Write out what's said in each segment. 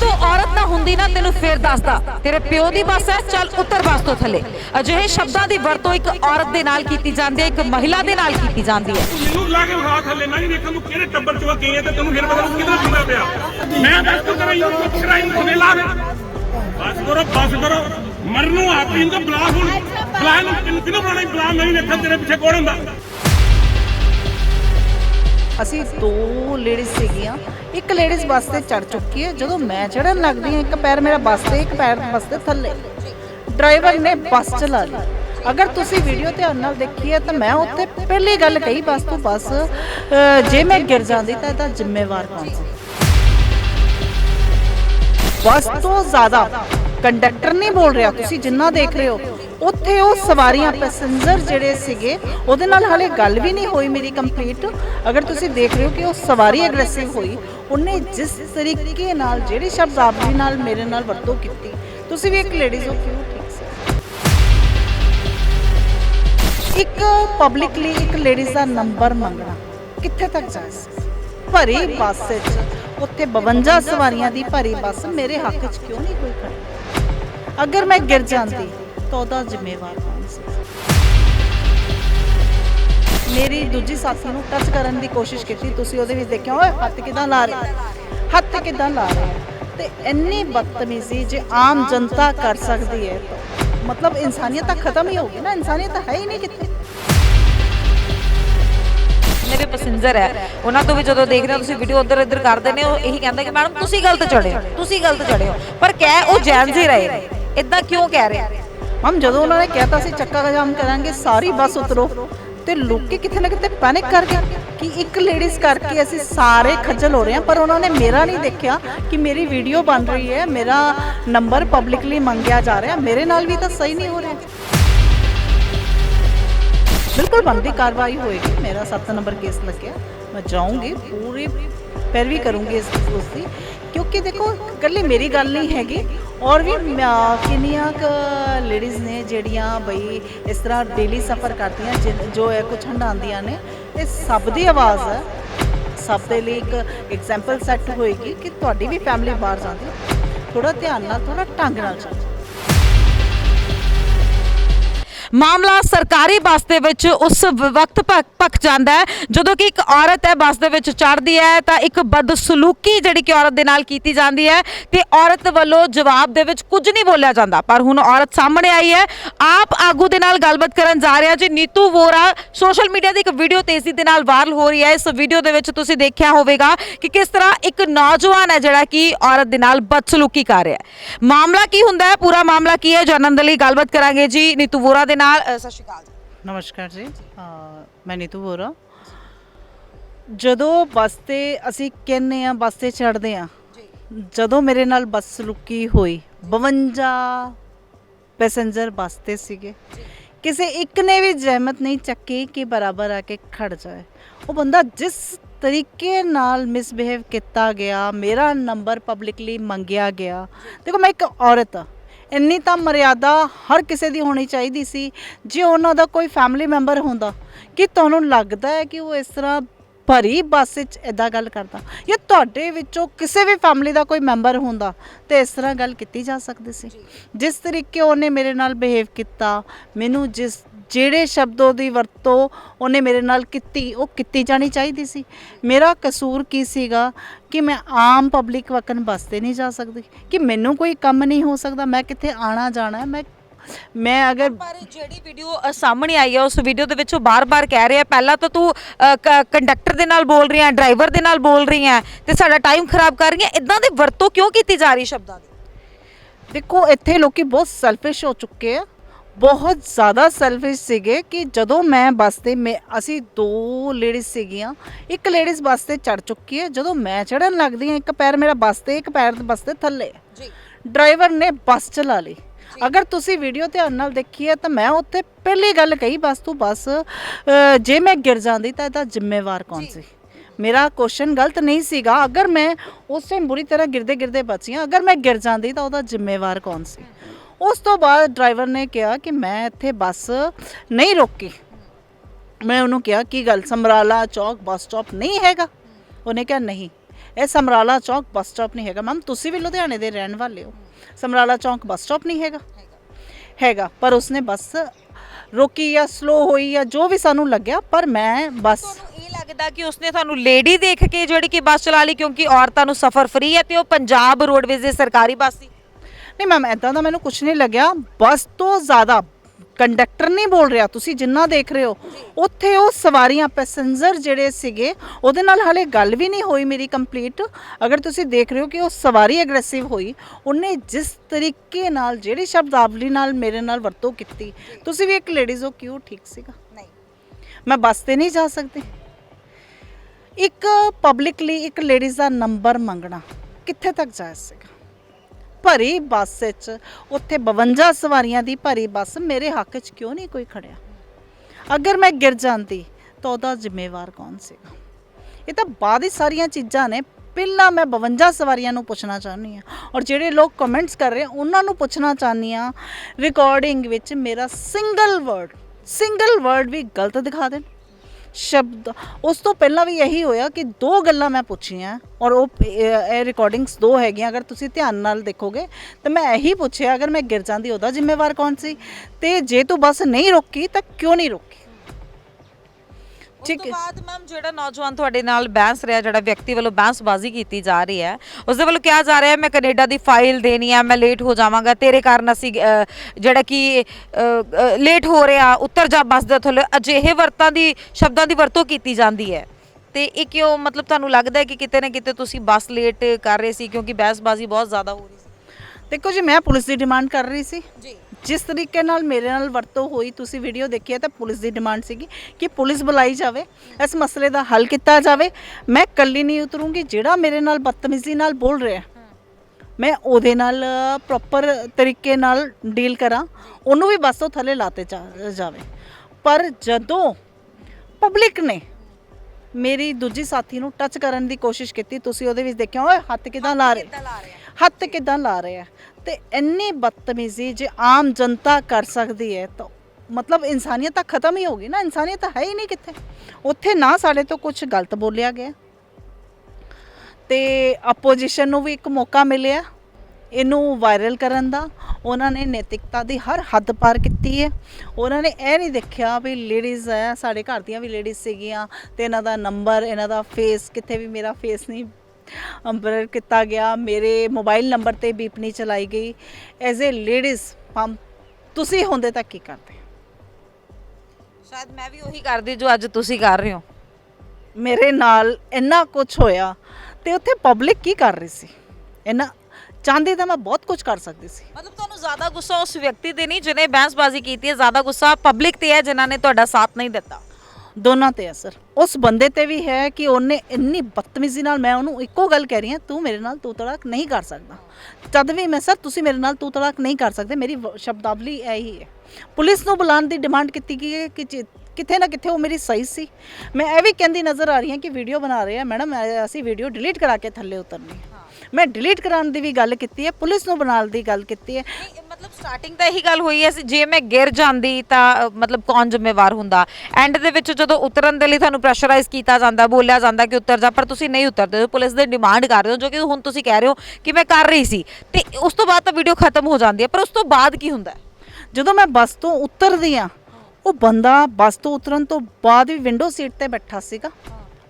ਤੂੰ ਔਰਤ ਨਾ ਹੁੰਦੀ ਨਾ, ਤੈਨੂੰ ਫੇਰ ਦੱਸਦਾ, ਤੇਰੇ ਪਿਓ ਦੀ ਬੱਸ ਹੈ, ਚੱਲ ਉੱਤਰ ਬੱਸ ਤੋਂ ਥੱਲੇ। ਅਜਿਹੇ ਸ਼ਬਦਾਂ ਦੀ ਵਰਤੋਂ ਇੱਕ ਔਰਤ ਦੇ ਨਾਲ ਕੀਤੀ ਜਾਂਦੀ ਹੈ, ਇੱਕ ਮਹਿਲਾ ਦੇ ਨਾਲ ਕੀਤੀ ਜਾਂਦੀ ਹੈ। ਮੈਨੂੰ ਲਾ ਕੇ ਵਿਖਾ ਥੱਲੇ, ਮੈਂ ਨਹੀਂ ਦੇਖਾਂ ਤੂੰ ਕਿਹੜੇ ਟੱਬਰ ਚੋਂ ਗਈ ਹੈ ਤੇ ਤੈਨੂੰ ਫਿਰ ਪਤਾ ਕਿਧਰ ਜੁੜਾ ਪਿਆ? ਮੈਂ ਦੱਸ ਤੂੰ ਕਰਾਈ, ਉਹ ਕੁਛ ਕਰਾਈ ਨੂੰ ਥੱਲੇ ਲਾ ਦੇ ਬਸ ਕਰੋ ਬਸ ਕਰੋ। ਮਰਨ ਨੂੰ ਆ ਪੀਣ ਤੋਂ ਬਲਾ ਹੁਣ। ਬਲਾ ਨੂੰ ਕਿਹਨੂੰ ਕਿਹਨੂੰ ਬਣਾਈ ਬਲਾ, ਨਹੀਂ ਦੇਖਾਂ ਤੇਰੇ ਪਿੱਛੇ ਕੌਣ ਹੁੰਦਾ? ਅਸੀਂ ਦੋ ਲੇਡੀਜ਼ ਸੀਗੀਆਂ ਇੱਕ ਲੇਡੀਜ਼ ਬੱਸ ਤੇ ਚੜ ਚੁੱਕੀ ਹੈ। ਜਦੋਂ ਮੈਂ ਚੜਨ ਲੱਗਦੀ ਹਾਂ, ਇੱਕ ਪੈਰ ਮੇਰਾ ਬੱਸ ਤੇ, ਇੱਕ ਪੈਰ ਬੱਸ ਦੇ ਥੱਲੇ। ਡਰਾਈਵਰ ਨੇ ਬੱਸ ਚਲਾ ਲਈ। ਅਗਰ ਤੁਸੀਂ ਵੀਡੀਓ ਧਿਆਨ ਨਾਲ ਦੇਖੀ ਹੈ ਤਾਂ ਮੈਂ ਉੱਥੇ ਪਹਿਲੀ ਗੱਲ ਕਹੀ ਬੱਸ ਤੋਂ, ਬੱਸ ਜੇ ਮੈਂ ਗਿਰ ਜਾਂਦੀ ਤਾਂ ਇਹਦਾ ਜ਼ਿੰਮੇਵਾਰ ਕੌਣ ਸੀ? ਬੱਸ ਤੋਂ ਜ਼ਿਆਦਾ ਕੰਡਕਟਰ ਨਹੀਂ ਬੋਲ ਰਿਹਾ। ਤੁਸੀਂ ਜਿੰਨਾ ਦੇਖ ਰਹੇ ਹੋ ਉੱਥੇ ਉਹ ਸਵਾਰੀਆਂ ਪੈਸੇਂਜਰ ਜਿਹੜੇ ਸੀਗੇ, ਉਹਦੇ ਨਾਲ ਹਾਲੇ ਗੱਲ ਵੀ ਨਹੀਂ ਹੋਈ ਮੇਰੀ ਕੰਪਲੀਟ ਅਗਰ ਤੁਸੀਂ ਦੇਖ ਰਹੇ ਹੋ ਕਿ ਉਹ ਸਵਾਰੀ ਐਗਰੈਸਿਵ ਹੋਈ, ਉਹਨੇ ਜਿਸ ਤਰੀਕੇ ਨਾਲ, ਜਿਹੜੇ ਸ਼ਬਦ ਆਪਣੀ ਨਾਲ ਮੇਰੇ ਨਾਲ ਵਰਤੋਂ ਕੀਤੀ, ਤੁਸੀਂ ਵੀ ਇੱਕ ਲੇਡੀਜ਼ ਹੋ, ਕਿਉਂ ਠੀਕ ਸੀ? ਇੱਕ ਪਬਲਿਕਲੀ ਇੱਕ ਲੇਡੀਜ਼ ਦਾ ਨੰਬਰ ਮੰਗਣਾ, ਕਿੱਥੇ ਤੱਕ ਜਾਇਜ਼ ਭਰੀ ਬੱਸ 'ਚ ਉੱਥੇ 52 ਸਵਾਰੀਆਂ ਦੀ ਭਰੀ ਬੱਸ ਮੇਰੇ ਹੱਕ 'ਚ ਕਿਉਂ ਨਹੀਂ ਕੋਈ ਖੜੀ? ਅਗਰ ਮੈਂ ਗਿਰ ਜਾਂਦੀ ਤਾਂ ਉਹਦਾ ਜ਼ਿੰਮੇਵਾਰ ਕੌਣ ਸੀ? ਮੇਰੀ ਦੂਜੀ ਸਾਥੀ ਨੂੰ ਟੱਚ ਕਰਨ ਦੀ ਕੋਸ਼ਿਸ਼ ਕੀਤੀ। ਤੁਸੀਂ ਉਹਦੇ ਵਿੱਚ ਦੇਖਿਆ ਓਏ ਹੱਥ ਕਿਦਾਂ ਲਾ ਰਹੇ? ਹੱਥ ਕਿਦਾਂ ਲਾ ਰਹੇ? ਤੇ ਇੰਨੀ ਬਦਤਮੀਜ਼ੀ ਜੇ ਆਮ ਜਨਤਾ ਕਰ ਸਕਦੀ ਹੈ ਮਤਲਬ ਇਨਸਾਨੀਅਤ ਤਾਂ ਖਤਮ ਹੀ ਹੋ ਗਈ ਨਾ, ਇਨਸਾਨੀਅਤ ਤਾਂ ਹੈ ਹੀ ਨਹੀਂ ਕਿਤੇ ਮੇਰੇ ਪੈਸੇਂਜਰ ਹੈ। ਉਹਨਾਂ ਤੋਂ ਵੀ ਜਦੋਂ ਦੇਖਦੇ ਹੋ, ਤੁਸੀਂ ਵੀਡੀਓ ਉਧਰ ਇੱਧਰ ਕਰਦੇ ਨੇ ਉਹ ਇਹੀ ਕਹਿੰਦਾ ਕਿ, ਮੈਡਮ, ਤੁਸੀਂ ਗਲਤ ਚੜੇ ਹੋ, ਤੁਸੀਂ ਗਲਤ ਚੜੇ ਹੋ। ਪਰ ਕਹਿ ਉਹ ਜੈਨਜ਼ ਹੀ ਰਹੇ ਨੇ। ਇਦਾਂ ਕਿਉਂ ਕਹਿ ਰਹੇ? ਮੈਮ, ਜਦੋਂ ਉਹਨਾਂ ਨੇ ਕਹਿਤਾ ਸੀ ਚੱਕਾ ਜਾਮ ਕਰਾਂਗੇ, ਸਾਰੀ ਬੱਸ ਉਤਰੋ। ਤੇ ਲੋਕੀ ਕਿਤੇ ਨਾ ਕਿਤੇ ਪੈਨਿਕ ਕਰ ਗਏ ਕਿ ਇੱਕ ਲੇਡੀਜ਼ ਕਰਕੇ ਅਸੀਂ ਸਾਰੇ ਖੱਜਲ ਹੋ ਰਹੇ ਹਾਂ, ਪਰ ਉਹਨਾਂ ਨੇ ਮੇਰਾ ਨਹੀਂ ਦੇਖਿਆ ਕਿ ਮੇਰੀ ਵੀਡੀਓ ਬਣ ਰਹੀ ਹੈ, ਮੇਰਾ ਨੰਬਰ ਪਬਲਿਕਲੀ ਮੰਗਿਆ ਜਾ ਰਿਹਾ, ਮੇਰੇ ਨਾਲ ਵੀ ਤਾਂ ਸਹੀ ਨਹੀਂ ਹੋ ਰਿਹਾ। ਬਿਲਕੁਲ ਬਣਦੀ ਕਾਰਵਾਈ ਹੋਏਗੀ, ਮੇਰਾ 7 ਨੰਬਰ ਕੇਸ ਲੱਗਿਆ, ਮੈਂ ਜਾਊਂਗੀ, ਪੂਰੀ ਪੈਰਵੀ ਕਰੂੰਗੀ ਇਸ ਉਸ ਦੀ, ਕਿਉਂਕਿ ਦੇਖੋ, ਇਕੱਲੀ ਮੇਰੀ ਗੱਲ ਨਹੀਂ ਹੈਗੀ ਔਰ ਵੀ ਮੈਂ- ਕਿੰਨੀਆਂ ਕ ਲੇਡੀਜ਼ ਨੇ ਜਿਹੜੀਆਂ ਬਈ ਇਸ ਤਰ੍ਹਾਂ ਡੇਲੀ ਸਫਰ ਕਰਦੀਆਂ ਜਿਨ- ਜੋ ਹੈ ਕੁਛ ਹੰਡਾਉਂਦੀਆਂ ਨੇ, ਇਹ ਸਭ ਦੀ ਆਵਾਜ਼ ਹੈ। ਸਭ ਦੇ ਲਈ ਇੱਕ ਐਗਜ਼ਾਮਪਲ ਸੈੱਟ ਹੋਏਗੀ ਕਿ ਤੁਹਾਡੀ ਵੀ ਫੈਮਿਲੀ ਬਾਹਰ ਜਾਂਦੀ ਥੋੜਾ ਧਿਆਨ ਨਾਲ ਥੋੜਾ ਢੰਗ ਨਾਲ ਚੱਲੋ। ਮਾਮਲਾ ਸਰਕਾਰੀ ਬੱਸ ਦੇ ਵਿੱਚ ਉਸ ਵਕਤ ਭਖ ਭਖ ਜਾਂਦਾ ਹੈ। ਜਦੋਂ ਕਿ ਇੱਕ ਔਰਤ ਹੈ, ਬੱਸ ਦੇ ਵਿੱਚ ਚੜ੍ਹਦੀ ਹੈ, ਤਾਂ ਇੱਕ ਬਦਸਲੂਕੀ ਜਿਹੜੀ ਕਿ ਔਰਤ ਦੇ ਨਾਲ ਕੀਤੀ ਜਾਂਦੀ ਹੈ ਤੇ ਔਰਤ ਵੱਲੋਂ ਜਵਾਬ ਦੇ ਵਿੱਚ ਕੁਝ ਨਹੀਂ ਬੋਲਿਆ ਜਾਂਦਾ। ਪਰ ਹੁਣ ਔਰਤ ਸਾਹਮਣੇ ਆਈ ਹੈ। ਆਪ ਆਗੂ ਦੇ ਨਾਲ ਗੱਲਬਾਤ ਕਰਨ ਜਾ ਰਿਹਾ ਜੀ ਨੀਤੂ ਵੋਰਾ। ਸੋਸ਼ਲ ਮੀਡੀਆ ਦੀ ਇੱਕ ਵੀਡੀਓ ਤੇਜ਼ੀ ਦੇ ਨਾਲ ਵਾਇਰਲ ਹੋ ਰਹੀ ਹੈ। ਇਸ ਵੀਡੀਓ ਦੇ ਵਿੱਚ ਤੁਸੀਂ ਦੇਖਿਆ ਹੋਵੇਗਾ ਕਿ ਕਿਸ ਤਰ੍ਹਾਂ ਇੱਕ ਨੌਜਵਾਨ ਹੈ ਜਿਹੜਾ ਕਿ ਔਰਤ ਦੇ ਨਾਲ ਬਦਸਲੂਕੀ ਕਰ ਰਿਹਾ ਹੈ। ਮਾਮਲਾ ਕੀ ਹੁੰਦਾ ਹੈ? ਪੂਰਾ ਮਾਮਲਾ ਕੀ ਹੈ? ਜਾਣਨ ਦੇ ਲਈ ਗੱਲਬਾਤ ਕਰਾਂਗੇ ਜੀ। ਨੀਤੂ ਵੋਰਾ ਦੇ ਨਾਲ ਅ, ਸਤਿ ਸ਼੍ਰੀ ਅਕਾਲ ਜੀ। ਨਮਸਕਾਰ ਜੀ। ਮੈਂ ਨੀਤੂ ਬੋਰਾ ਜਦੋਂ ਬੱਸ ਤੇ ਅਸੀਂ ਕਹਿੰਨੇ ਆ ਬੱਸ ਤੇ ਚੜਦੇ ਆ ਜਦੋਂ ਮੇਰੇ ਨਾਲ ਬੱਸ ਲੁਕੀ ਹੋਈ 52 ਪੈਸੇਂਜਰ ਬੱਸ ਤੇ ਸੀਗੇ। ਕਿਸੇ ਇੱਕ ਨੇ ਵੀ ਜ਼ਹਿਮਤ ਨਹੀਂ ਚੱਕੀ ਕਿ ਬਰਾਬਰ ਆ ਕੇ ਖੜ ਜਾਏ। ਉਹ ਬੰਦਾ ਜਿਸ ਤਰੀਕੇ ਨਾਲ ਮਿਸਬਿਹੇਵ ਕੀਤਾ ਗਿਆ ਮੇਰਾ ਨੰਬਰ ਪਬਲਿਕਲੀ ਮੰਗਿਆ ਗਿਆ। ਦੇਖੋ ਮੈਂ ਇੱਕ ਔਰਤ ਆ ਇੰਨੀ ਤਾਂ ਮਰਿਆਦਾ ਹਰ ਕਿਸੇ ਦੀ ਹੋਣੀ ਚਾਹੀਦੀ ਸੀ ਜੇ ਉਹਨਾਂ ਦਾ ਕੋਈ ਫੈਮਿਲੀ ਮੈਂਬਰ ਹੁੰਦਾ। ਕਿ ਤੁਹਾਨੂੰ ਲੱਗਦਾ ਹੈ ਕਿ ਉਹ ਇਸ ਤਰ੍ਹਾਂ ਭਰੀ ਬੱਸ ਵਿੱਚ ਇਦਾਂ ਗੱਲ ਕਰਦਾ? ਜਾਂ ਤੁਹਾਡੇ ਵਿੱਚੋਂ ਕਿਸੇ ਵੀ ਫੈਮਿਲੀ ਦਾ ਕੋਈ ਮੈਂਬਰ ਹੁੰਦਾ ਤੇ ਇਸ ਤਰ੍ਹਾਂ ਗੱਲ ਕੀਤੀ ਜਾ ਸਕਦੀ ਸੀ? ਜਿਸ ਤਰੀਕੇ ਉਹਨੇ ਮੇਰੇ ਨਾਲ ਬਿਹੇਵ ਕੀਤਾ ਮੈਨੂੰ ਜਿਸ ਜਿਹੜੇ ਸ਼ਬਦੋਂ ਦੀ ਵਰਤੋਂ ਉਹਨੇ ਮੇਰੇ ਨਾਲ ਕੀਤੀ ਉਹ ਕੀਤੀ ਜਾਣੀ ਚਾਹੀਦੀ ਸੀ। ਮੇਰਾ ਕਸੂਰ ਕੀ ਸੀਗਾ ਕਿ ਮੈਂ ਆਮ ਪਬਲਿਕ ਵਕਨ ਬੱਸ ਤੇ ਨਹੀਂ ਜਾ ਸਕਦੀ ਕਿ ਮੈਨੂੰ ਕੋਈ ਕੰਮ ਨਹੀਂ ਹੋ ਸਕਦਾ ਮੈਂ ਕਿੱਥੇ ਆਣਾ ਜਾਣਾ ਮੈਂ ਮੈਂ ਅਗਰ ਪਰ ਜਿਹੜੀ ਵੀਡੀਓ ਸਾਹਮਣੇ ਆਈ ਹੈ ਉਸ ਵੀਡੀਓ ਦੇ ਵਿੱਚ ਉਹ ਬਾਰ-ਬਾਰ ਕਹਿ ਰਿਹਾ ਪਹਿਲਾਂ ਤਾਂ ਤੂੰ ਕੰਡਕਟਰ ਦੇ ਨਾਲ ਬੋਲ ਰਹੀ ਹੈ ਡਰਾਈਵਰ ਦੇ ਨਾਲ ਬੋਲ ਰਹੀ ਹੈ ਤੇ ਸਾਡਾ ਟਾਈਮ ਖਰਾਬ ਕਰ ਰਹੀ ਹੈ ਇਦਾਂ ਦੀ ਵਰਤੋਂ ਕਿਉਂ ਕੀਤੀ ਜਾ ਰਹੀ ਸ਼ਬਦਾਂ ਦੀ? ਦੇਖੋ ਇੱਥੇ ਲੋਕੀ ਬਹੁਤ ਸੈਲਫਿਸ਼ ਹੋ ਚੁੱਕੇ ਆ। ਬਹੁਤ ਜ਼ਿਆਦਾ ਸੈਲਫਿਸ਼ ਸੀਗੇ ਕਿ ਜਦੋਂ ਮੈਂ ਬੱਸ ਤੇ ਮੈਂ ਅਸੀਂ ਦੋ ਲੇਡੀਜ਼ ਸੀਗੀਆਂ ਇੱਕ ਲੇਡੀਜ਼ ਬੱਸ ਤੇ ਚੜ ਚੁੱਕੀ ਹੈ ਜਦੋਂ ਮੈਂ ਚੜਨ ਲੱਗਦੀ ਹਾਂ ਇੱਕ ਪੈਰ ਮੇਰਾ ਬੱਸ ਤੇ ਇੱਕ ਪੈਰ ਬੱਸ ਤੇ ਥੱਲੇ। ਜੀ। ਡਰਾਈਵਰ ਨੇ ਬੱਸ ਚਲਾ ਲਈ। ਅਗਰ ਤੁਸੀਂ ਵੀਡੀਓ ਧਿਆਨ ਨਾਲ ਦੇਖੀ ਹੈ ਤਾਂ ਮੈਂ ਉੱਥੇ ਪਹਿਲੀ ਗੱਲ ਕਹੀ ਬੱਸ ਤੋਂ ਬੱਸ ਜੇ ਮੈਂ ਗਿਰ ਜਾਂਦੀ ਤਾਂ ਇਹਦਾ ਜ਼ਿੰਮੇਵਾਰ ਕੌਣ ਸੀ? ਮੇਰਾ ਕੁਐਸਚਨ ਗਲਤ ਨਹੀਂ ਸੀਗਾ। ਅਗਰ ਮੈਂ ਉਸ ਟਾਈਮ ਬੁਰੀ ਤਰ੍ਹਾਂ ਗਿਰਦੇ ਗਿਰਦੇ ਬਚੀ ਹਾਂ ਅਗਰ ਮੈਂ ਗਿਰ ਜਾਂਦੀ ਤਾਂ ਉਹਦਾ ਜ਼ਿੰਮੇਵਾਰ ਕੌਣ ਸੀ? ਉਸ ਤੋਂ ਬਾਅਦ ਡਰਾਈਵਰ ਨੇ ਕਿਹਾ ਕਿ ਮੈਂ ਇੱਥੇ ਬੱਸ ਨਹੀਂ ਰੋਕੀ। ਮੈਂ ਉਹਨੂੰ ਕਿਹਾ, ਕੀ ਗੱਲ? ਸਮਰਾਲਾ ਚੌਕ ਬੱਸ ਸਟਾਪ ਨਹੀਂ ਹੈਗਾ? ਉਹਨੇ ਕਿਹਾ, ਨਹੀਂ। ਇਹ ਸਮਰਾਲਾ ਚੌਕ ਬੱਸ ਸਟਾਪ ਨਹੀਂ ਹੈਗਾ। ਮੈਮ, ਤੁਸੀਂ ਵੀ ਲੁਧਿਆਣੇ ਦੇ ਰਹਿਣ ਵਾਲੇ ਹੋ। ਸਮਰਾਲਾ ਚੌਕ ਬੱਸ ਸਟਾਪ ਨਹੀਂ ਹੈਗਾ? ਹੈਗਾ। ਪਰ ਉਸਨੇ ਬੱਸ ਰੋਕੀ ਜਾਂ ਸਲੋ ਹੋਈ ਜਾਂ ਜੋ ਵੀ ਸਾਨੂੰ ਲੱਗਿਆ, ਪਰ ਮੈਂ ਬੱਸ ਤੁਹਾਨੂੰ ਇਹ ਲੱਗਦਾ ਕਿ ਉਸਨੇ ਤੁਹਾਨੂੰ ਲੇਡੀ ਦੇਖ ਕੇ ਜਿਹੜੀ ਕਿ ਬੱਸ ਚਲਾ ਲਈ ਕਿਉਂਕਿ ਔਰਤਾਂ ਨੂੰ ਸਫ਼ਰ ਫਰੀ ਹੈ ਤੇ ਉਹ ਪੰਜਾਬ ਰੋਡਵੇਜ਼ ਦੀ ਸਰਕਾਰੀ ਬੱਸ ਸੀ? ਨਹੀਂ ਮੈਮ ਐਦਾਂ ਦਾ ਮੈਨੂੰ ਕੁਝ ਨਹੀਂ ਲੱਗਿਆ। ਬੱਸ ਤੋਂ ਜ਼ਿਆਦਾ ਕੰਡਕਟਰ ਨਹੀਂ ਬੋਲ ਰਿਹਾ। ਤੁਸੀਂ ਜਿੰਨਾ ਦੇਖ ਰਹੇ ਹੋ ਉੱਥੇ ਉਹ ਸਵਾਰੀਆਂ ਪੈਸੇਂਜਰ ਜਿਹੜੇ ਸੀਗੇ ਉਹਦੇ ਨਾਲ ਹਾਲੇ ਗੱਲ ਵੀ ਨਹੀਂ ਹੋਈ ਮੇਰੀ ਕੰਪਲੀਟ ਅਗਰ ਤੁਸੀਂ ਦੇਖ ਰਹੇ ਹੋ ਕਿ ਉਹ ਸਵਾਰੀ ਐਗਰੈਸਿਵ ਹੋਈ ਉਹਨੇ ਜਿਸ ਤਰੀਕੇ ਨਾਲ ਜਿਹੜੀ ਸ਼ਬਦਾਵਲੀ ਨਾਲ ਮੇਰੇ ਨਾਲ ਵਰਤੋਂ ਕੀਤੀ ਤੁਸੀਂ ਵੀ ਇੱਕ ਲੇਡੀਜ਼ ਹੋ ਕਿਉਂ ਠੀਕ ਸੀਗਾ? ਨਹੀਂ। ਮੈਂ ਬੱਸ ਤੇ ਨਹੀਂ ਜਾ ਸਕਦੀ। ਇੱਕ ਪਬਲਿਕਲੀ ਇੱਕ ਲੇਡੀਜ਼ ਦਾ ਨੰਬਰ ਮੰਗਣਾ ਕਿੱਥੇ ਤੱਕ ਜਾਇਜ਼ ਸੀਗਾ? ਭਰੀ ਬੱਸ 'ਚ ਉੱਥੇ 52 ਸਵਾਰੀਆਂ ਦੀ ਭਰੀ ਬੱਸ ਮੇਰੇ ਹੱਕ 'ਚ ਕਿਉਂ ਨਹੀਂ ਕੋਈ ਖੜਿਆ? ਅਗਰ ਮੈਂ ਗਿਰ ਜਾਂਦੀ ਤਾਂ ਉਹਦਾ ਜ਼ਿੰਮੇਵਾਰ ਕੌਣ ਸੀਗਾ? ਇਹ ਤਾਂ ਬਾਅਦ ਹੀ ਸਾਰੀਆਂ ਚੀਜ਼ਾਂ ਨੇ। ਪਹਿਲਾਂ ਮੈਂ 52 ਸਵਾਰੀਆਂ ਨੂੰ ਪੁੱਛਣਾ ਚਾਹੁੰਦੀ ਆ ਔਰ ਜਿਹੜੇ ਲੋਕ ਕਮੈਂਟਸ ਕਰ ਰਹੇ ਉਹਨਾਂ ਨੂੰ ਪੁੱਛਣਾ ਚਾਹੁੰਦੀ ਆ ਰਿਕਾਰਡਿੰਗ ਵਿੱਚ ਮੇਰਾ ਸਿੰਗਲ ਵਰਡ ਸਿੰਗਲ ਵਰਡ ਵੀ ਗਲਤ ਦਿਖਾ ਦੇਣ। ਸ਼ਬਦ। ਉਸ ਤੋਂ ਪਹਿਲਾਂ ਵੀ ਇਹੀ ਹੋਇਆ ਕਿ ਦੋ ਗੱਲਾਂ ਮੈਂ ਪੁੱਛੀਆਂ ਔਰ ਉਹ, ਇਹ ਇਹ ਰਿਕਾਰਡਿੰਗਸ ਦੋ ਹੈਗੀਆਂ, ਅਗਰ ਤੁਸੀਂ ਧਿਆਨ ਨਾਲ ਦੇਖੋਗੇ ਤਾਂ ਮੈਂ ਇਹੀ ਪੁੱਛਿਆ, ਅਗਰ ਮੈਂ ਗਿਰ ਜਾਂਦੀ ਉਹਦਾ ਜ਼ਿੰਮੇਵਾਰ ਕੌਣ ਸੀ? ਤੇ ਜੇ ਤੂੰ ਬੱਸ ਨਹੀਂ ਰੋਕੀ ਤਾਂ ਕਿਉਂ ਨਹੀਂ ਰੋਕੀ? ਠੀਕ ਤੋਂ ਹੈ। ਬਾਅਦ ਮੈਮ ਜਿਹੜਾ ਨੌਜਵਾਨ ਤੁਹਾਡੇ ਨਾਲ ਬਹਿਸ ਰਿਹਾ ਜਿਹੜਾ ਵਿਅਕਤੀ ਵੱਲੋਂ ਬਹਿਸਬਾਜ਼ੀ ਕੀਤੀ ਜਾ ਰਹੀ ਹੈ ਉਸ ਦੇ ਵੱਲੋਂ ਕਿਹਾ ਜਾ ਰਿਹਾ ਹੈ ਮੈਂ ਕੈਨੇਡਾ ਦੀ ਫਾਈਲ ਦੇਣੀ ਹੈ ਮੈਂ ਲੇਟ ਹੋ ਜਾਵਾਂਗਾ ਤੇਰੇ ਕਾਰਨ ਅਸੀਂ ਅ, ਜਿਹੜਾ ਕਿ ਲੇਟ ਹੋ ਰਿਹਾ ਉੱਤਰ ਜਾ ਬੱਸ ਦੇ ਥੱਲੇ ਅਜਿਹੇ ਵਰਤਾਂ ਦੀ ਸ਼ਬਦਾਂ ਦੀ ਵਰਤੋਂ ਕੀਤੀ ਜਾਂਦੀ ਹੈ। ਤੇ ਇਹ ਕਿਉਂ ਮਤਲਬ ਤੁਹਾਨੂੰ ਲੱਗਦਾ ਹੈ ਕਿ ਕਿਤੇ ਨਾ ਕਿਤੇ ਤੁਸੀਂ ਬੱਸ ਲੇਟ ਕਰ ਰਹੇ ਸੀ ਕਿਉਂਕਿ ਬਹਿਸਬਾਜ਼ੀ ਬਹੁਤ ਜ਼ਿਆਦਾ ਹੋ ਰਹੀ ਸੀ? ਦੇਖੋ ਜੀ ਮੈਂ ਪੁਲਿਸ ਦੀ ਡਿਮਾਂਡ ਕਰ ਰਹੀ ਸੀ। ਜੀ। ਜਿਸ ਤਰੀਕੇ ਨਾਲ ਮੇਰੇ ਨਾਲ ਵਰਤੋਂ ਹੋਈ, ਤੁਸੀਂ ਵੀਡੀਓ ਦੇਖੀ ਹੈ ਤਾਂ ਪੁਲਿਸ ਦੀ ਡਿਮਾਂਡ ਸੀਗੀ ਕਿ ਪੁਲਿਸ ਬੁਲਾਈ ਜਾਵੇ, ਇਸ ਮਸਲੇ ਦਾ ਹੱਲ ਕੀਤਾ ਜਾਵੇ। ਮੈਂ ਕੱਲੀ ਨਹੀਂ ਉਤਰੂੰਗੀ, ਜਿਹੜਾ ਮੇਰੇ ਨਾਲ ਬਦਤਮੀਜ਼ੀ ਨਾਲ ਬੋਲ ਰਿਹਾ ਮੈਂ ਉਹਦੇ ਨਾਲ ਪ੍ਰੋਪਰ ਤਰੀਕੇ ਨਾਲ ਡੀਲ ਕਰਾਂ, ਉਹਨੂੰ ਵੀ ਬਸ ਤੋਂ ਥੱਲੇ ਲਾਤੇ ਜਾ- ਜਾਵੇ। ਪਰ ਜਦੋਂ ਪਬਲਿਕ ਨੇ ਮੇਰੀ ਦੂਜੀ ਸਾਥੀ ਨੂੰ ਟੱਚ ਕਰਨ ਦੀ ਕੋਸ਼ਿਸ਼ ਕੀਤੀ, ਤੁਸੀਂ ਉਹਦੇ ਵਿੱਚ ਦੇਖਿਆ ਓਏ ਹੱਥ ਕਿਦਾਂ ਲਾ ਰਹੇ? ਹੱਥ ਕਿਦਾਂ ਲਾ ਰਿਹਾ ਆ? ਤੇ ਇੰਨੀ ਬਦਤਮੀਜ਼ੀ ਜੇ ਆਮ ਜਨਤਾ ਕਰ ਸਕਦੀ ਹੈ, ਤਾਂ ਮਤਲਬ ਇਨਸਾਨੀਅਤ ਤਾਂ ਖਤਮ ਹੀ ਹੋ ਗਈ ਨਾ, ਇਨਸਾਨੀਅਤ ਤਾਂ ਹੈ ਹੀ ਨਹੀਂ ਕਿੱਥੇ। ਉੱਥੇ ਨਾ ਸਾਡੇ ਤੋਂ ਕੁਝ ਗਲਤ ਬੋਲਿਆ ਗਿਆ। ਤੇ ਆਪੋਜੀਸ਼ਨ ਨੂੰ ਵੀ ਇੱਕ ਮੌਕਾ ਮਿਲਿਆ, ਇਹਨੂੰ ਵਾਇਰਲ ਕਰਨ ਦਾ। ਉਹਨਾਂ ਨੇ ਨੈਤਿਕਤਾ ਦੀ ਹਰ ਹੱਦ ਪਾਰ ਕੀਤੀ ਹੈ। ਉਹਨਾਂ ਨੇ ਇਹ ਨਹੀਂ ਦੇਖਿਆ ਵੀ ਲੇਡੀਜ਼ ਹੈ, ਸਾਡੇ ਘਰ ਦੀਆਂ ਵੀ ਲੇਡੀਜ਼ ਸੀਗੀਆਂ, ਤੇ ਇਹਨਾਂ ਦਾ ਨੰਬਰ ਇਹਨਾਂ ਦਾ ਫੇਸ ਕਿਤੇ ਵੀ ਮੇਰਾ ਫੇਸ ਨਹੀਂ ਅੰਬਰ ਕੀਤਾ ਗਿਆ। ਮੇਰੇ ਮੋਬਾਈਲ ਨੰਬਰ ਤੇ ਬੀਪ ਨਹੀਂ ਚਲਾਈ ਗਈ। ਐਜ਼ ਅ ਲੇਡੀਜ਼ ਹਮ ਤੁਸੀਂ ਹੁੰਦੇ ਤਾਂ ਕੀ ਕਰਦੇ? ਸ਼ਾਇਦ ਮੈਂ ਵੀ ਉਹੀ ਕਰਦੀ ਜੋ ਅੱਜ ਤੁਸੀਂ ਕਰ ਰਹੇ ਹੋ। ਮੇਰੇ ਨਾਲ ਇੰਨਾ ਕੁਝ ਹੋਇਆ ਤੇ ਉੱਥੇ ਪਬਲਿਕ ਕੀ ਕਰ ਰਹੀ ਸੀ? ਇੰਨਾ ਚਾਹੁੰਦੀ ਤਾਂ ਮੈਂ ਬਹੁਤ ਕੁਝ ਕਰ ਸਕਦੀ ਸੀ। ਮਤਲਬ ਤੁਹਾਨੂੰ ਜ਼ਿਆਦਾ ਗੁੱਸਾ ਉਸ ਵਿਅਕਤੀ ਤੇ ਨਹੀਂ ਜਿਹਨੇ ਬਹਿਸਬਾਜ਼ੀ ਕੀਤੀ ਹੈ ਜ਼ਿਆਦਾ ਗੁੱਸਾ ਪਬਲਿਕ ਤੇ ਹੈ ਜਿਨ੍ਹਾਂ ਨੇ ਤੁਹਾਡਾ ਸਾਥ ਨਹੀਂ ਦਿੱਤਾ। ਦੋਨਾਂ ਤੇ ਅਸਰ। ਉਸ ਬੰਦੇ ਤੇ ਵੀ ਹੈ ਕਿ ਉਹਨੇ ਇੰਨੀ ਬਦਤਮੀਜ਼ੀ ਨਾਲ ਮੈਂ ਉਹਨੂੰ ਇੱਕੋ ਗੱਲ ਕਹਿ ਰਹੀ ਹਾਂ, ਤੂੰ ਮੇਰੇ ਨਾਲ ਤੂੰ ਤੜਾਕ ਨਹੀਂ ਕਰ ਸਕਦਾ। ਤਦ ਵੀ ਮੈਂ ਸਰ ਤੁਸੀਂ ਮੇਰੇ ਨਾਲ ਤੂੰ ਤੜਾਕ ਨਹੀਂ ਕਰ ਸਕਦੇ, ਮੇਰੀ ਵ- ਸ਼ਬਦਾਵਲੀ ਇਹੀ ਹੈ ਪੁਲਿਸ ਨੂੰ ਬੁਲਾਉਣ ਦੀ ਡਿਮਾਂਡ ਕੀਤੀ ਗਈ ਹੈ ਕਿ ਜੇ- ਨਾ ਕਿਤੇ ਉਹ ਮੇਰੀ ਸਹੀ ਸੀ। ਮੈਂ ਇਹ ਵੀ ਕਹਿੰਦੀ ਨਜ਼ਰ ਆ ਰਹੀ ਹਾਂ ਕਿ ਵੀਡੀਓ ਬਣਾ ਰਹੇ ਆ, ਮੈਡਮ ਅਸੀਂ ਵੀਡੀਓ ਡਿਲੀਟ ਕਰਾ ਕੇ ਥੱਲੇ ਉਤਰਨੀ ਮੈਂ ਡਿਲੀਟ ਕਰਾਉਣ ਦੀ ਵੀ ਗੱਲ ਕੀਤੀ ਹੈ, ਪੁਲਿਸ ਨੂੰ ਬਣਾਉਣ ਦੀ ਗੱਲ ਕੀਤੀ ਹੈ। ਮਤਲਬ ਸਟਾਰਟਿੰਗ ਤਾਂ ਇਹੀ ਗੱਲ ਹੋਈ ਹੈ ਸੀ ਜੇ ਮੈਂ ਗਿਰ ਜਾਂਦੀ ਤਾਂ ਅ, ਮਤਲਬ ਕੌਣ ਜ਼ਿੰਮੇਵਾਰ ਹੁੰਦਾ? ਐਂਡ ਦੇ ਵਿੱਚ ਜਦੋਂ ਉਤਰਨ ਦੇ ਲਈ ਤੁਹਾਨੂੰ ਪ੍ਰੈਸ਼ਰਾਈਜ਼ ਕੀਤਾ ਜਾਂਦਾ ਬੋਲਿਆ ਜਾਂਦਾ ਕਿ ਉਤਰ ਜਾ ਪਰ ਤੁਸੀਂ ਨਹੀਂ ਉਤਰਦੇ ਹੋ ਪੁਲਿਸ ਦੇ ਡਿਮਾਂਡ ਕਰ ਰਹੇ ਹੋ ਜੋ ਕਿ ਹੁਣ ਤੁਸੀਂ ਕਹਿ ਰਹੇ ਹੋ ਕਿ ਮੈਂ ਕਰ ਰਹੀ ਸੀ। ਤੇ ਉਸ ਤੋਂ ਬਾਅਦ ਤਾਂ ਵੀਡੀਓ ਖਤਮ ਹੋ ਜਾਂਦੀ ਹੈ ਪਰ ਉਸ ਤੋਂ ਬਾਅਦ ਕੀ ਹੁੰਦਾ? ਹੈ ਜਦੋਂ ਮੈਂ ਬੱਸ ਤੋਂ ਉਤਰਦੀ ਆ ਉਹ ਬੰਦਾ ਬੱਸ ਤੋਂ ਉਤਰਨ ਤੋਂ ਬਾਅਦ ਵੀ ਵਿੰਡੋ ਸੀਟ ਤੇ ਬੈਠਾ ਸੀਗਾ।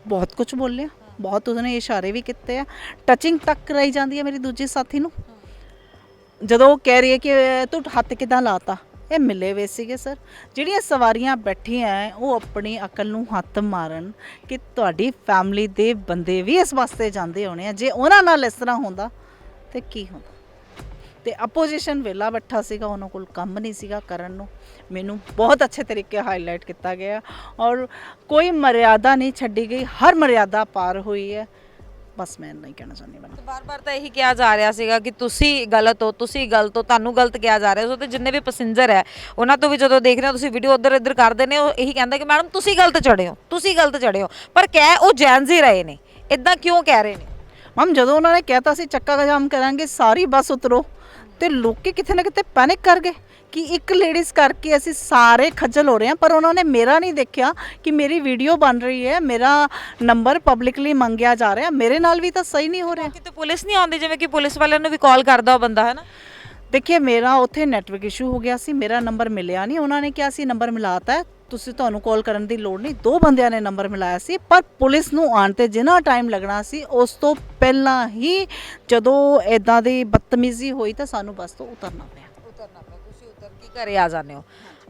ਬਹੁਤ ਕੁਝ ਬੋਲਿਆ ਬਹੁਤ ਉਹਨੇ ਇਸ਼ਾਰੇ ਵੀ ਕੀਤੇ ਆ। ਟੱਚਿੰਗ ਤੱਕ ਰਹੀ ਜਾਂਦੀ ਹੈ ਮੇਰੀ ਦੂਜੀ ਸਾਥੀ ਨੂੰ। ਜਦੋਂ ਉਹ ਕਹਿ ਰਹੀ ਹੈ ਕਿ ਤੂੰ ਹੱਥ ਕਿਦਾਂ ਲਾਤਾ? ਇਹ ਮਿਲੇ ਵੇ ਸੀਗੇ, ਸਰ। ਜਿਹੜੀਆਂ ਸਵਾਰੀਆਂ ਬੈਠੀਆਂ ਉਹ ਆਪਣੀ ਅਕਲ ਨੂੰ ਹੱਥ ਮਾਰਨ ਕਿ ਤੁਹਾਡੀ ਫੈਮਿਲੀ ਦੇ ਬੰਦੇ ਵੀ ਇਸ ਵਾਸਤੇ ਜਾਂਦੇ ਹੋਣੇ ਆ। ਜੇ ਉਹਨਾਂ ਨਾਲ ਇਸ ਤਰ੍ਹਾਂ ਹੁੰਦਾ, ਤੇ ਕੀ ਹੁੰਦਾ? ਤੇ ਆਪੋਜੀਸ਼ਨ ਵੇਲਾ ਬੈਠਾ ਸੀਗਾ, ਉਹਨਾਂ ਕੋਲ ਕੰਮ ਨਹੀਂ ਸੀਗਾ ਕਰਨ ਨੂੰ। ਮੈਨੂੰ ਬਹੁਤ ਅੱਛੇ ਤਰੀਕੇ ਹਾਈਲਾਈਟ ਕੀਤਾ ਗਿਆ। ਔਰ ਕੋਈ ਮਰਿਆਦਾ ਨਹੀਂ ਛੱਡੀ ਗਈ। ਹਰ ਮਰਿਆਦਾ ਪਾਰ ਹੋਈ ਹੈ। ਬਸ ਮੈਂ ਨਹੀਂ ਕਹਿਣਾ ਚਾਹੁੰਦੀ ਮੈਂ ਬਾਰ-ਬਾਰ ਤਾਂ ਇਹੀ ਕਿਹਾ ਜਾ ਰਿਹਾ ਸੀਗਾ ਕਿ ਤੁਸੀਂ ਗਲਤ ਹੋ ਤੁਸੀਂ ਗਲਤ ਹੋ ਤੁਹਾਨੂੰ ਗਲਤ ਕਿਹਾ ਜਾ ਰਿਹਾ। ਸੋ ਤੇ ਜਿੰਨੇ ਵੀ ਪੈਸੇਂਜਰ ਹੈ ਉਹਨਾਂ ਤੋਂ ਵੀ ਜਦੋਂ ਦੇਖ ਰਹੇ ਹੋ ਤੁਸੀਂ ਵੀਡੀਓ ਉਧਰ ਇੱਧਰ ਕਰਦੇ ਨੇ ਉਹ ਇਹੀ ਕਹਿੰਦਾ ਕਿ ਮੈਡਮ ਤੁਸੀਂ ਗਲਤ ਚੜੇ ਹੋ ਤੁਸੀਂ ਗਲਤ ਚੜੇ ਹੋ। ਪਰ ਕਹਿ ਉਹ ਜੈਨਜ਼ ਹੀ ਰਹੇ ਨੇ ਇਦਾਂ ਕਿਉਂ ਕਹਿ ਰਹੇ ਨੇ? ਮਮ ਜਦੋਂ ਉਹਨਾਂ ਨੇ ਕਹਿਤਾ ਸੀ ਚੱਕਾ ਜਾਮ ਕਰਾਂਗੇ ਸਾਰੀ ਬੱਸ ਉਤਰੋ ਤੇ ਲੋਕੀ ਕਿਤੇ ਨਾ ਕਿਤੇ ਪੈਨਿਕ ਕਰ ਗਏ। ਕਿ ਇੱਕ ਲੇਡੀਜ਼ ਕਰਕੇ ਅਸੀਂ ਸਾਰੇ ਖੱਜਲ ਹੋ ਰਹੇ ਹਾਂ ਪਰ ਉਹਨਾਂ ਨੇ ਮੇਰਾ ਨਹੀਂ ਦੇਖਿਆ ਕਿ ਮੇਰੀ ਵੀਡੀਓ ਬਣ ਰਹੀ ਹੈ ਮੇਰਾ ਨੰਬਰ ਪਬਲਿਕਲੀ ਮੰਗਿਆ ਜਾ ਰਿਹਾ। ਮੇਰੇ ਨਾਲ ਵੀ ਤਾਂ ਸਹੀ ਨਹੀਂ ਹੋ ਰਿਹਾ। ਕਿਤੇ ਪੁਲਿਸ ਨਹੀਂ ਆਉਂਦੀ ਜਿਵੇਂ ਕਿ ਪੁਲਿਸ ਵਾਲਿਆਂ ਨੂੰ ਵੀ ਕਾਲ ਕਰਦਾ ਉਹ ਬੰਦਾ ਹੈ ਨਾ ਦੇਖਿਏ ਮੇਰਾ ਉੱਥੇ ਨੈਟਵਰਕ ਇਸ਼ੂ ਹੋ ਗਿਆ ਸੀ ਮੇਰਾ ਨੰਬਰ ਮਿਲਿਆ ਨਹੀਂ। ਉਹਨਾਂ ਨੇ ਕਿਹਾ ਸੀ ਨੰਬਰ ਮਿਲਾਤਾ ਤੁਸੀਂ ਤੁਹਾਨੂੰ ਕਾਲ ਕਰਨ ਦੀ ਲੋੜ ਨਹੀਂ। ਦੋ ਬੰਦਿਆਂ ਨੇ ਨੰਬਰ ਮਿਲਾਇਆ ਸੀ ਪਰ ਪੁਲਿਸ ਨੂੰ ਆਉਣ ਤੇ ਜਿੰਨਾ ਟਾਈਮ ਲੱਗਣਾ ਸੀ ਉਸ ਤੋਂ ਪਹਿਲਾਂ ਹੀ ਜਦੋਂ ਇਦਾਂ ਦੀ ਬਦਤਮੀਜ਼ੀ ਹੋਈ ਤਾਂ ਸਾਨੂੰ ਬੱਸ ਤੋਂ ਉਤਰਨਾ ਪਿਆ ਉਤਰਨਾ ਪਿਆ ਤੁਸੀਂ ਉਤਰ ਕੇ ਘਰੇ ਆ ਜਾਂਦੇ ਹੋ।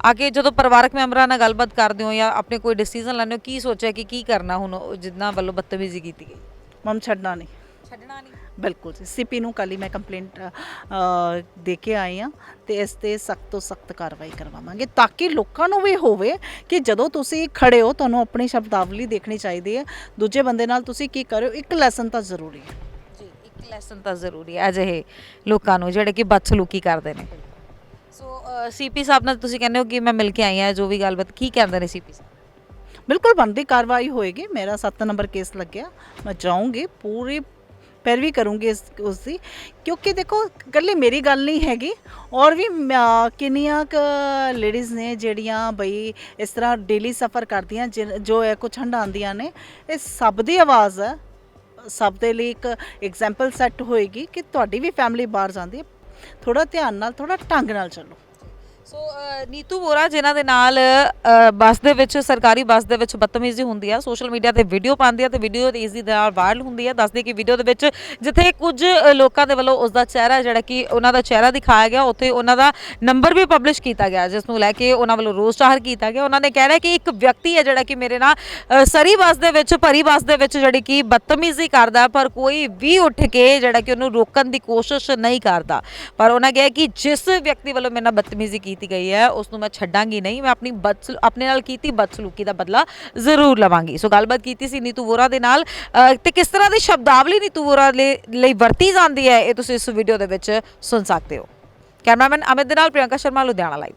ਆ ਕੇ ਜਦੋਂ ਪਰਿਵਾਰਕ ਮੈਂਬਰਾਂ ਨਾਲ ਗੱਲਬਾਤ ਕਰਦੇ ਹੋ ਜਾਂ ਆਪਣੇ ਕੋਈ ਡਿਸੀਜਨ ਲੈਂਦੇ ਹੋ ਕੀ ਸੋਚਿਆ ਕਿ ਕੀ ਕਰਨਾ ਹੁਣ ਉਹ ਜਿੰਨਾ ਵੱਲੋਂ ਬਦਤਮੀਜ਼ੀ ਕੀਤੀ ਗਈ? ਮਮ ਛੱਡਣਾ ਨਹੀਂ। ਛੱਡਣਾ ਨਹੀਂ। ਬਿਲਕੁਲ ਜੀ। ਸੀਪੀ ਨੂੰ ਕੱਲ ਹੀ ਮੈਂ ਕੰਪਲੇਂਟ ਦੇ ਕੇ ਆਈ ਆ ਤੇ ਇਸ ਤੇ ਸਖਤ ਤੋਂ ਸਖਤ ਕਾਰਵਾਈ ਕਰਵਾਵਾਂਗੇ ਤਾਂ ਕਿ ਲੋਕਾਂ ਨੂੰ ਵੀ ਹੋਵੇ ਕਿ ਜਦੋਂ ਤੁਸੀਂ ਖੜੇ ਹੋ ਤੁਹਾਨੂੰ ਆਪਣੀ ਸ਼ਬਦਾਵਲੀ ਦੇਖਣੀ ਚਾਹੀਦੀ ਹੈ। ਦੂਜੇ ਬੰਦੇ ਨਾਲ ਤੁਸੀਂ ਕੀ ਕਰਿਓ ਇੱਕ ਲੈਸਨ ਤਾਂ ਜ਼ਰੂਰੀ ਹੈ। ਜੀ ਇੱਕ ਲੈਸਨ ਤਾਂ ਜ਼ਰੂਰੀ ਹੈ ਅਜਿਹੇ ਲੋਕਾਂ ਨੂੰ ਜਿਹੜੇ ਕਿ ਬਦਸਲੂਕੀ ਕਰਦੇ ਨੇ। ਸੋ ਸੀਪੀ ਸਾਹਿਬ ਨਾਲ ਤੁਸੀਂ ਕਹਿੰਦੇ ਹੋ ਕਿ ਮੈਂ ਮਿਲ ਕੇ ਆਈ ਹਾਂ, ਜੋ ਵੀ ਗੱਲਬਾਤ, ਕੀ ਕਹਿੰਦੇ ਨੇ ਸੀਪੀ ਸਾਹਿਬ? ਬਿਲਕੁਲ ਬਣਦੀ ਕਾਰਵਾਈ ਹੋਏਗੀ, ਮੇਰਾ 7 ਨੰਬਰ ਕੇਸ ਲੱਗਿਆ, ਮੈਂ ਜਾਊਂਗੀ, ਪੂਰੀ ਪੈਰਵੀ ਕਰੂੰਗੀ ਇਸ ਉਸ ਦੀ ਕਿਉਂਕਿ ਦੇਖੋ, ਇਕੱਲੀ ਮੇਰੀ ਗੱਲ ਨਹੀਂ ਹੈਗੀ, ਔਰ ਵੀ ਮ- ਕਿੰਨੀਆਂ ਕ ਲੇਡੀਜ਼ ਨੇ ਜਿਹੜੀਆਂ ਬਈ ਇਸ ਤਰ੍ਹਾਂ ਡੇਲੀ ਸਫਰ ਕਰਦੀਆਂ ਜਿਨ- ਜੋ ਹੈ ਕੁਛ ਹੰਡਾਉਂਦੀਆਂ ਨੇ, ਇਹ ਸਭ ਦੀ ਆਵਾਜ਼ ਹੈ, ਸਭ ਦੇ ਲਈ ਇੱਕ ਐਗਜ਼ਾਮਪਲ ਸੈੱਟ ਹੋਏਗੀ ਕਿ ਤੁਹਾਡੀ ਵੀ ਫੈਮਿਲੀ ਬਾਹਰ ਜਾਂਦੀ ਹੈ ਥੋੜਾ ਧਿਆਨ ਨਾਲ ਥੋੜਾ ਢੰਗ ਨਾਲ ਚੱਲੋ। ਸੋ ਨੀਤੂ ਵੋਰਾ ਜਿਨ੍ਹਾਂ ਦੇ ਨਾਲ uh, ਬੱਸ ਦੇ ਵਿੱਚ, ਸਰਕਾਰੀ ਬੱਸ ਦੇ ਵਿੱਚ ਬਦਤਮੀਜ਼ੀ ਹੁੰਦੀ ਆ ਸੋਸ਼ਲ ਮੀਡੀਆ ਤੇ ਵੀਡੀਓ ਪਾਉਂਦੀ ਆ ਤੇ ਵੀਡੀਓ ਤੇਜ਼ੀ ਦੇ ਨਾਲ ਵਾਇਰਲ ਹੁੰਦੀ ਆ। ਦੱਸਦੇ ਕਿ ਵੀਡੀਓ ਦੇ ਵਿੱਚ ਜਿੱਥੇ ਕੁਝ ਲੋਕਾਂ ਦੇ ਵੱਲੋਂ ਉਸ ਦਾ ਚਿਹਰਾ, ਜਿਹੜਾ ਕਿ ਉਹਨਾਂ ਦਾ ਚਿਹਰਾ ਦਿਖਾਇਆ ਗਿਆ, ਉੱਥੇ ਉਹਨਾਂ ਦਾ ਨੰਬਰ ਵੀ ਪਬਲਿਸ਼ ਕੀਤਾ ਗਿਆ, ਜਿਸ ਨੂੰ ਲੈ ਕੇ ਉਹਨਾਂ ਵੱਲੋਂ ਰੋਸ ਜ਼ਾਹਰ ਕੀਤਾ ਗਿਆ। ਉਹਨਾਂ ਨੇ ਕਹਿਣਾ ਕਿ ਇੱਕ ਵਿਅਕਤੀ ਹੈ ਜਿਹੜਾ ਕਿ ਮੇਰੇ ਨਾਲ ਸਰੀ ਬੱਸ ਦੇ ਵਿੱਚ, ਭਰੀ ਬੱਸ ਦੇ ਵਿੱਚ ਜਿਹੜੀ ਕਿ ਬਦਤਮੀਜ਼ੀ ਕਰਦਾ, ਪਰ ਕੋਈ ਵੀ ਉੱਠ ਕੇ ਜਿਹੜਾ ਕਿ ਉਹਨੂੰ ਰੋਕਣ ਦੀ ਕੋਸ਼ਿਸ਼ ਨਹੀਂ ਕਰਦਾ। ਪਰ ਉਹਨਾਂ ਕਿਹਾ ਕਿ ਜਿਸ ਵਿਅਕਤੀ ਵੱਲੋਂ ਮੇਰੇ ਨਾਲ ਬਦਤਮੀਜ਼ੀ ਕੀਤੀ ਕੀਤੀ ਗਈ ਹੈ ਉਸ ਨੂੰ ਮੈਂ ਛੱਡਾਂਗੀ ਨਹੀਂ ਮੈਂ ਆਪਣੀ ਬਦਸਲ ਆਪਣੇ ਨਾਲ ਕੀਤੀ ਬਦਸਲੂਕੀ ਦਾ ਬਦਲਾ ਜ਼ਰੂਰ ਲਵਾਂਗੀ। ਸੋ ਗੱਲਬਾਤ ਕੀਤੀ ਸੀ ਨੀਤੂ ਵੋਰਾ ਦੇ ਨਾਲ। ਅ, ਤੇ ਕਿਸ ਤਰ੍ਹਾਂ ਦੀ ਸ਼ਬਦਾਵਲੀ ਨੀਤੂ ਵੋਰਾ ਲਈ ਲਈ ਵਰਤੀ ਜਾਂਦੀ ਹੈ ਇਹ ਤੁਸੀਂ ਇਸ ਵੀਡੀਓ ਦੇ ਵਿੱਚ ਸੁਣ ਸਕਦੇ ਹੋ। ਕੈਮਰਾਮੈਨ ਅਮਿਤ ਦੇ ਨਾਲ ਪ੍ਰਿਯੰਕਾ ਸ਼ਰਮਾ ਲੁਧਿਆਣਾ ਲਾਈਵ